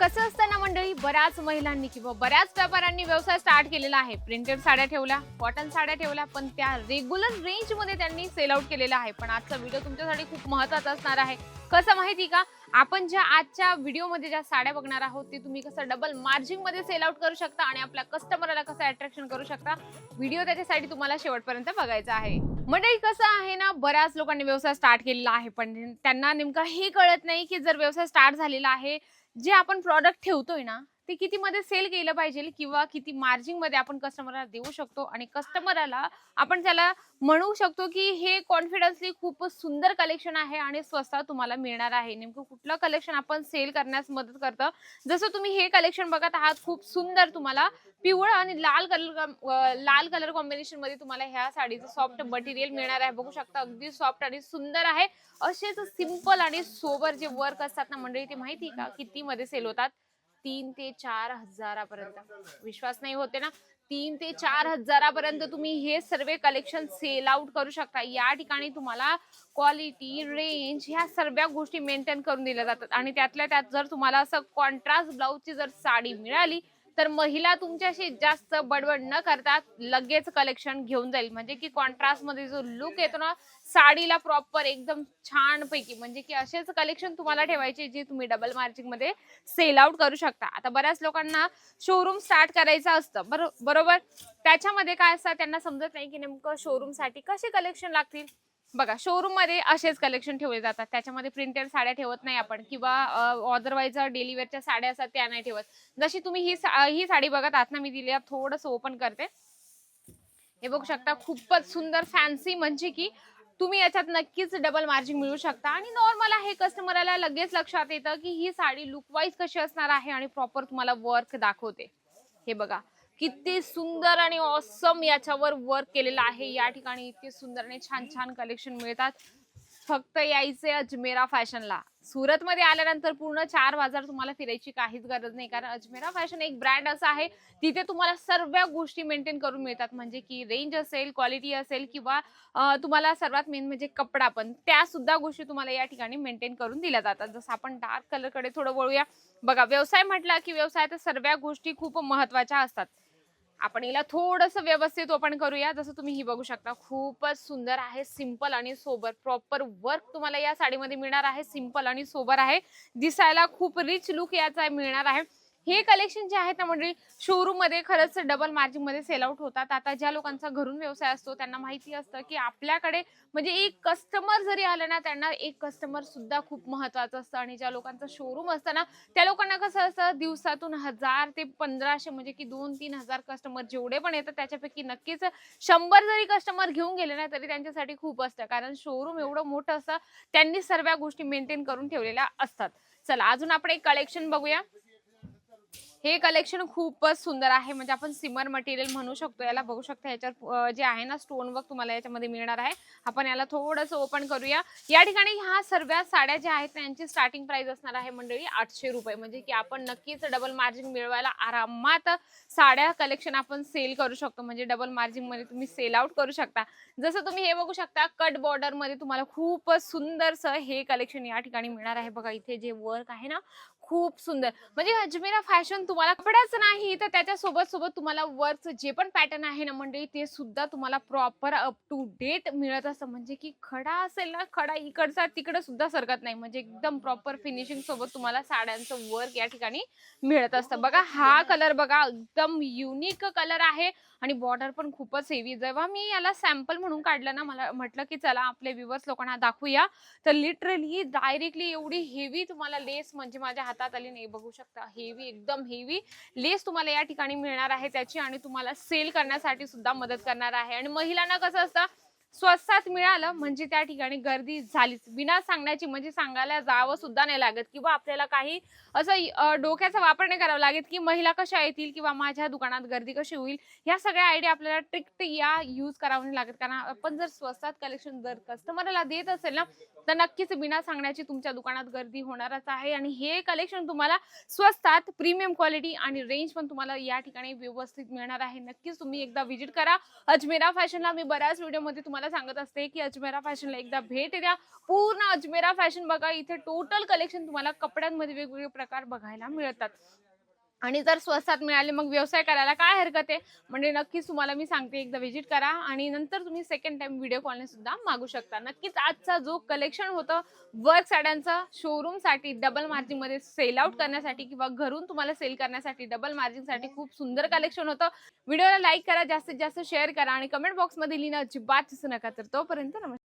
कसं असतं ना मंडळी बऱ्याच महिलांनी किंवा बऱ्याच व्यापाऱ्यांनी व्यवसाय स्टार्ट केलेला आहे. प्रिंटेड साड्या ठेवल्या कॉटन साड्या ठेवल्या पण त्या रेग्युलर रेंजमध्ये त्यांनी सेल आउट केलेला आहे. पण आजचा व्हिडिओ तुमच्यासाठी खूप महत्त्वाचा असणार आहे. कसं माहिती का? आपण ज्या आजच्या व्हिडिओमध्ये ज्या साड्या बघणार आहोत ते तुम्ही कसं डबल मार्जिंगमध्ये सेल आउट करू शकता आणि आपल्या कस्टमरला कसं अट्रॅक्शन करू शकता व्हिडिओ त्याच्यासाठी तुम्हाला शेवटपर्यंत बघायचा आहे. मंडळी कसं आहे ना बऱ्याच लोकांनी व्यवसाय स्टार्ट केलेला आहे. पण त्यांना नेमका हे कळत नाही की जर व्यवसाय स्टार्ट झालेला आहे जे आपण प्रॉडक्ट ठेवतोय ना ते किती मध्ये सेल केलं पाहिजे किंवा किती मार्जिनमध्ये आपण कस्टमरला देऊ शकतो आणि कस्टमरला आपण त्याला म्हणू शकतो की हे कॉन्फिडन्सली खूप सुंदर कलेक्शन आहे आणि स्वस्तात तुम्हाला मिळणार आहे. नेमकं कुठलं कलेक्शन आपण सेल करण्यास मदत करतं? जसं तुम्ही हे कलेक्शन बघत आहात खूप सुंदर तुम्हाला पिवळं आणि लाल कलर लाल कलर कॉम्बिनेशनमध्ये तुम्हाला ह्या साडीचं सॉफ्ट मटेरियल मिळणार आहे. बघू शकता अगदी सॉफ्ट आणि सुंदर आहे. असेच सिंपल आणि सोबर जे वर्क असतात ना मंडळी ते माहिती का? किती मध्ये सेल होतात? तीन ते चार हजारापर्यंत. विश्वास नाही होते ना? तीन ते चार हजारापर्यंत तुम्ही हे सर्व कलेक्शन सेल आउट करू शकता. या ठिकाणी तुम्हाला क्वालिटी रेंज ह्या सर्व गोष्टी मेंटेन करून दिल्या जातात. आणि त्यातल्या त्यात जर तुम्हाला असं कॉन्ट्रास्ट ब्लाऊजची जर साडी मिळाली तर महिला तुमच्याशी जास्त बडबड न करता लगेच कलेक्शन घेऊन जाईल. म्हणजे की कॉन्ट्रास्टमध्ये जो लुक येतो ना साडीला प्रॉपर एकदम छान पैकी म्हणजे की असेच कलेक्शन तुम्हाला ठेवायचे जे तुम्ही डबल मार्जिंगमध्ये सेल आउट करू शकता. आता बऱ्याच लोकांना शोरूम स्टार्ट करायचं असतं. बरोबर? त्याच्यामध्ये काय असतं? त्यांना समजत नाही की नेमकं शोरूमसाठी कसे कलेक्शन लागतील? बघा शोरूममध्ये असेच कलेक्शन ठेवले जातात. त्याच्यामध्ये प्रिंटेड साड्या ठेवत नाही आपण किंवा अदरवाईज डेली साड्या असतात त्या नाही ठेवत. जशी तुम्ही ही सा- ही साडी बघत आहात ना मी दिली थोडस ओपन करते. हे बघू शकता खूपच सुंदर फॅन्सी म्हणजे की तुम्ही याच्यात नक्कीच डबल मार्जिन मिळू शकता. आणि नॉर्मल आहे कस्टमरला लगेच लक्षात येतं की ही साडी लुकवाईज कशी असणार आहे आणि प्रॉपर तुम्हाला वर्क दाखवते. हे बघा. किती सुंदर आणि ऑसम याच्यावर वर्क केलेलं आहे. या ठिकाणी इतके सुंदर आणि छान छान कलेक्शन मिळतात. फक्त यायचे अजमेरा फॅशनला. सुरतमध्ये आल्यानंतर पूर्ण चार बाजार तुम्हाला फिरायची काहीच गरज नाही. कारण अजमेरा फॅशन एक ब्रँड असं आहे. तिथे तुम्हाला सर्व गोष्टी मेंटेन करून मिळतात. म्हणजे की रेंज असेल क्वालिटी असेल किंवा तुम्हाला सर्वात मेन म्हणजे कपडा पण. त्या सुद्धा गोष्टी तुम्हाला या ठिकाणी मेंटेन करून दिल्या जातात. जसं आपण डार्क कलरकडे थोडं वळूया. बघा व्यवसाय म्हटला की व्यवसायात सर्व गोष्टी खूप महत्त्वाच्या असतात. आपण हिला थोडस व्यवस्थित ओपन करूया. जसं तुम्ही ही बघू शकता खूपच सुंदर आहे सिंपल आणि सोबर प्रॉपर वर्क तुम्हाला या साडीमध्ये मिळणार आहे सिंपल आणि सोबर आहे. दिसायला खूप रिच लुक याचा मिळणार आहे. हे कलेक्शन जे आहेत ना म्हणजे शोरूममध्ये खरंच डबल मार्जिनमध्ये सेल आउट होतात. आता ज्या लोकांचा घरून व्यवसाय असतो त्यांना माहिती असतं की आपल्याकडे म्हणजे एक कस्टमर जरी आलं ना त्यांना एक कस्टमर सुद्धा खूप महत्वाचं असतं. आणि ज्या लोकांचं शोरूम असतं ना त्या लोकांना कसं असतं दिवसातून हजार ते पंधराशे म्हणजे की दोन तीन हजार कस्टमर जेवढे पण येतात त्याच्यापैकी नक्कीच शंभर जरी कस्टमर घेऊन गेले ना तरी त्यांच्यासाठी खूप असतं. कारण शोरूम एवढं मोठं असतं त्यांनी सर्व गोष्टी मेंटेन करून ठेवलेल्या असतात. चला अजून आपण एक कलेक्शन बघूया. हे कलेक्शन खूपच सुंदर आहे. म्हणजे आपण सिमर मटेरियल म्हणू शकतो. याला बघू शकता याच्यावर जे आहे ना स्टोन वर्क तुम्हाला याच्यामध्ये मिळणार आहे. आपण याला थोडंसं ओपन करूया. या ठिकाणी ह्या सर्व साड्या ज्या आहेत त्यांची स्टार्टिंग प्राइस असणार आहे मंडळी आठशे रुपये. म्हणजे की आपण नक्कीच डबल मार्जिन मिळवायला आरामात साड्या कलेक्शन आपण सेल करू शकतो. म्हणजे डबल मार्जिनमध्ये तुम्ही सेल आउट करू शकता. जसं तुम्ही हे बघू शकता कट बॉर्डरमध्ये तुम्हाला खूपच सुंदरसं हे कलेक्शन या ठिकाणी मिळणार आहे. बघा इथे जे वर्क आहे ना खूप सुंदर. म्हणजे अजमेरा फॅशन तुम्हाला कपड्याच नाही तर त्याच्या सोबत सोबत तुम्हाला वर्कचं जे पण पॅटर्न आहे ना मंडळी ते सुद्धा तुम्हाला प्रॉपर अप टू डेट मिळत असतं. म्हणजे की खडा असेल ना खडा इकडचा तिकडे सुद्धा सरकत नाही. म्हणजे एकदम प्रॉपर फिनिशिंग सोबत तुम्हाला साड्यांचं वर्क या ठिकाणी मिळत असतं. बघा हा कलर बघा एकदम युनिक कलर आहे आणि बॉर्डर पण खूपच हेवी जेव्हा मी याला सॅम्पल म्हणून काढलं ना मला म्हटलं की चला आपले व्ह्युअर्स लोकांना दाखवूया. तर लिटरली डायरेक्टली एवढी हेवी तुम्हाला लेस म्हणजे माझ्या हातात आली नाही. बघू शकता हेवी एकदम हेवी लेस तुम्हाला या ठिकाणी मिळणार आहे त्याची आणि तुम्हाला सेल करण्यासाठी सुद्धा मदत करणार आहे. आणि महिलांना कसं असतं स्वस्तात मिळालं म्हणजे त्या ठिकाणी गर्दी झालीच. विना सांगण्याची म्हणजे सांगायला जावं सुद्धा नाही लागत किंवा आपल्याला काही असं डोक्याचा वापर नाही करावा लागेल की महिला कशा येतील किंवा माझ्या दुकानात गर्दी कशी होईल. ह्या सगळ्या आयडिया आपल्याला ट्रिक्ट या यूज करावं नाही लागत. कारण आपण जर स्वस्तात कलेक्शन जर कस्टमरला देत असेल ना तर नक्कीच बिना सांगण्याची तुमच्या दुकानात गर्दी होणारच आहे. आणि हे कलेक्शन तुम्हाला स्वस्तात प्रीमियम क्वालिटी आणि रेंज पण तुम्हाला या ठिकाणी व्यवस्थित मिळणार आहे. नक्कीच तुम्ही एकदा व्हिजिट करा. अजमेरा फॅशनला मी बऱ्याच व्हिडिओमध्ये तुम्हाला सांगत असते की अजमेरा फॅशनला एकदा भेट द्या. पूर्ण अजमेरा फॅशन बघा. इथे टोटल कलेक्शन तुम्हाला कपड्यांमध्ये वेगवेगळे प्रकार बघायला मिळतात. आणि जर स्वस्तात मिळाले मग व्यवसाय करायला काय हरकत आहे? म्हणजे नक्कीच तुम्हाला मी सांगते एकदा व्हिजिट करा आणि नंतर तुम्ही सेकंड टाइम व्हिडिओ कॉलने सुद्धा मागू शकता. नक्कीच आजचा जो कलेक्शन होतं वर्क साड्यांचा शोरूमसाठी डबल मार्जिनमध्ये सेल आउट करण्यासाठी किंवा घरून तुम्हाला सेल करण्यासाठी डबल मार्जिनसाठी खूप सुंदर कलेक्शन होतं. व्हिडिओला लाईक करा जास्तीत जास्त शेअर करा आणि कमेंट बॉक्समध्ये लिहिणं अजिबात दिसू नका. तर तोपर्यंत नमस्कार.